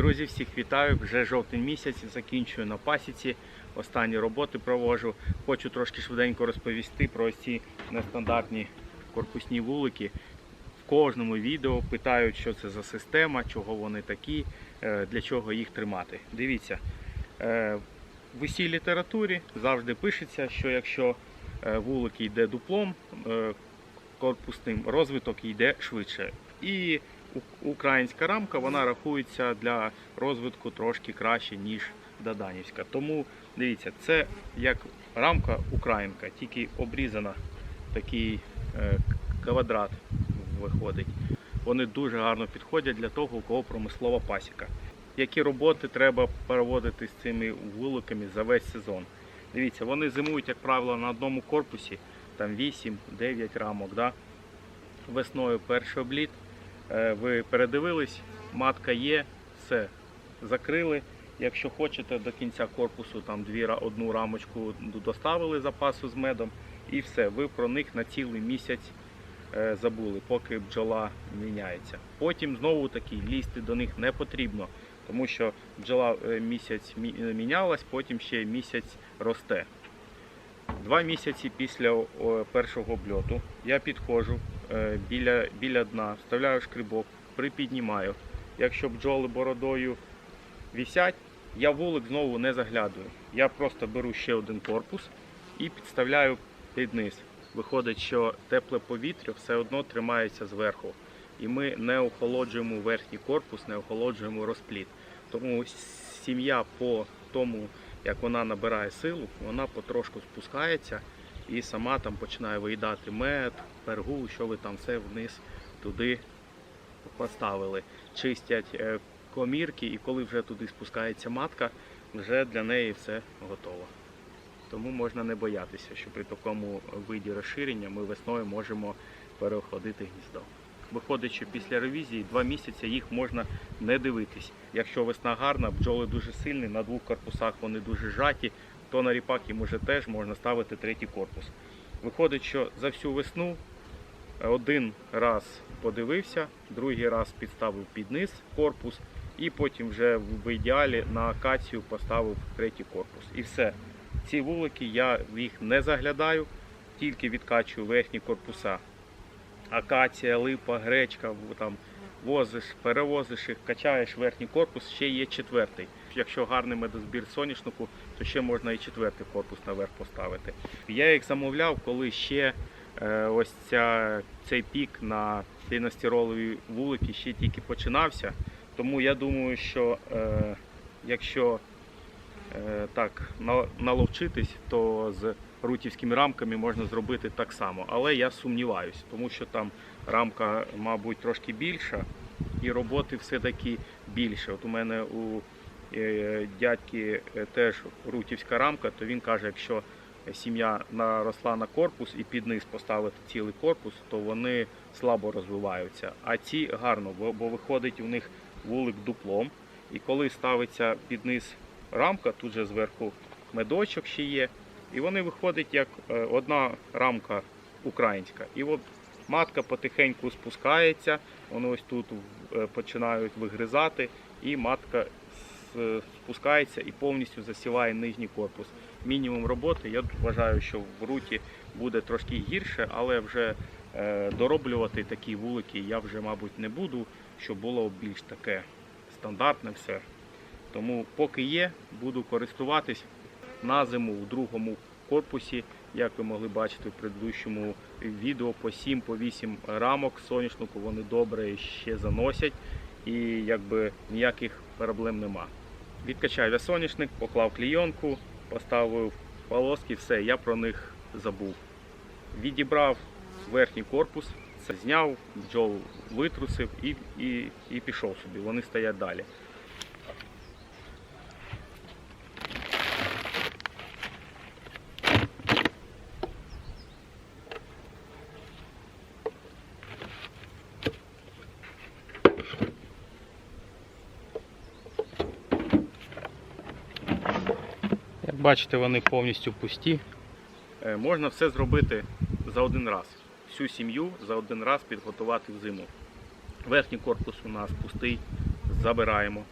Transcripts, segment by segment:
Друзі, всіх вітаю. Вже жовтень місяць, закінчую на пасіці. Останні роботи провожу. Хочу трошки швиденько розповісти про ці нестандартні корпусні вулики. В кожному відео питають, що це за система, чого вони такі, е, для чого їх тримати. Дивіться, е, в усій літературі завжди пишеться, що якщо е, вулик йде дуплом корпусним, розвиток йде швидше. І українська рамка вона рахується для розвитку трошки краще, ніж Даданівська. Тому дивіться, це як рамка українка, тільки обрізана такий е, квадрат виходить. Вони дуже гарно підходять для того, у кого промислова пасіка. Які роботи треба проводити з цими вуликами за весь сезон? Дивіться, вони зимують, як правило, на одному корпусі, там 8-9 рамок. Да? Весною перший обліт. Е, Ви передивились, матка є, все, закрили. Якщо хочете до кінця корпусу там дві, одну рамочку доставили запасу з медом і все, ви про них на цілий місяць е, забули, поки бджола міняється. Потім знову таки лізти до них не потрібно, тому що бджола е, місяць мінялась, потім ще місяць росте. Два місяці після першого обльоту я підходжу біля, біля дна, вставляю шкрибок, припіднімаю. Якщо бджоли бородою вісять, я вулик знову не заглядую. Я просто беру ще один корпус і підставляю під низ. Виходить, що тепле повітря все одно тримається зверху. І ми не охолоджуємо верхній корпус, не охолоджуємо розпліт. Тому сім'я по тому, як вона набирає силу, вона потрошку спускається і сама там починає виїдати мед, пергу, що ви там все вниз туди поставили. Чистять е, комірки, і коли вже туди спускається матка, вже для неї все готово. Тому можна не боятися, що при такому виді розширення ми весною можемо переохладити гніздо. Виходить, що після ревізії два місяці їх можна не дивитись. Якщо весна гарна, бджоли дуже сильні, на двох корпусах вони дуже жаті, то на ріпак їм уже теж можна ставити третій корпус. Виходить, що за всю весну один раз подивився, другий раз підставив під низ корпус, і потім вже в ідеалі на акацію поставив третій корпус. І все. Ці вулики я їх не заглядаю, тільки відкачую верхні корпуса. Акація, липа, гречка, там возиш, перевозиш їх, качаєш верхній корпус, ще є четвертий. Якщо гарний медозбір соняшнику, то ще можна і четвертий корпус наверх поставити. Я їх замовляв, коли ще е, ось ця, цей пік на кліностиролові вулики ще тільки починався. Тому я думаю, що е, якщо е, так наловчитись, то з рутівськими рамками можна зробити так само. Але я сумніваюсь, тому що там рамка, мабуть, трошки більша, і роботи все-таки більше. От у мене у дядьки е, теж рутівська рамка, то він каже, якщо сім'я наросла на корпус і під низ поставити цілий корпус, то вони слабо розвиваються. А ці гарно, бо, виходить у них вулик дуплом. І коли ставиться під низ рамка, тут же зверху медочок ще є. І вони виходять як е, одна рамка українська. І от матка потихеньку спускається, вони ось тут е, починають вигризати, і матка спускається і повністю засіває нижній корпус. Мінімум роботи, я вважаю, що в руті буде трошки гірше, але вже е, дороблювати такі вулики я вже, мабуть, не буду, щоб було більш таке стандартне все. Тому поки є, буду користуватись на зиму у другому корпусі, як ви могли бачити в предыдущому відео, по 7 по 8 рамок соняшнику вони добре ще заносять і якби ніяких проблем нема. Відкачав соняшник, поклав клійонку, поставив полоски, все, я про них забув. Відібрав верхній корпус, зняв, бджол витрусив і, і, і пішов собі. Вони стоять далі. Бачите, вони повністю пусті. Е, Можна все зробити за один раз. Всю сім'ю за один раз підготувати в зиму. Верхній корпус у нас пустий, забираємо.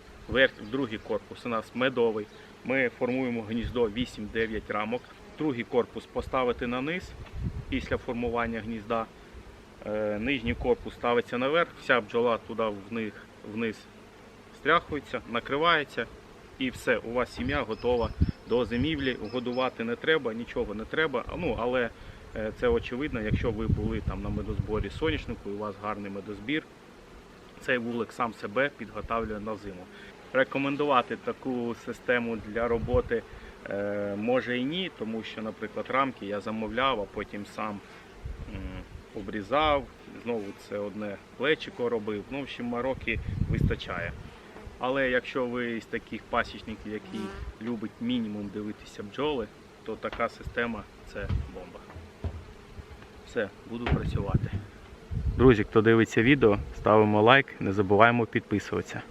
другий корпус у нас медовий. Ми формуємо гніздо 8-9 рамок. Другий корпус поставити на низ після формування гнізда. Е, Нижній корпус ставиться наверх, вся бджола туди вниз, вниз стряхується, накривається і все, у вас сім'я готова до зимівлі. Годувати не треба, нічого не треба. Ну, але е, це очевидно, якщо ви були там на медозборі соняшнику і у вас гарний медозбір, цей вулик сам себе підготавлює на зиму. Рекомендувати таку систему для роботи е, може і ні, тому що, наприклад, рамки я замовляв, а потім сам обрізав. Знову це одне плечико робив. Ну, в общем, мороки вистачає. Але якщо ви з таких пасічників, які любить мінімум дивитися бджоли, то така система це бомба. Все, буду працювати. Друзі, хто дивиться відео, ставимо лайк, не забуваємо підписуватися.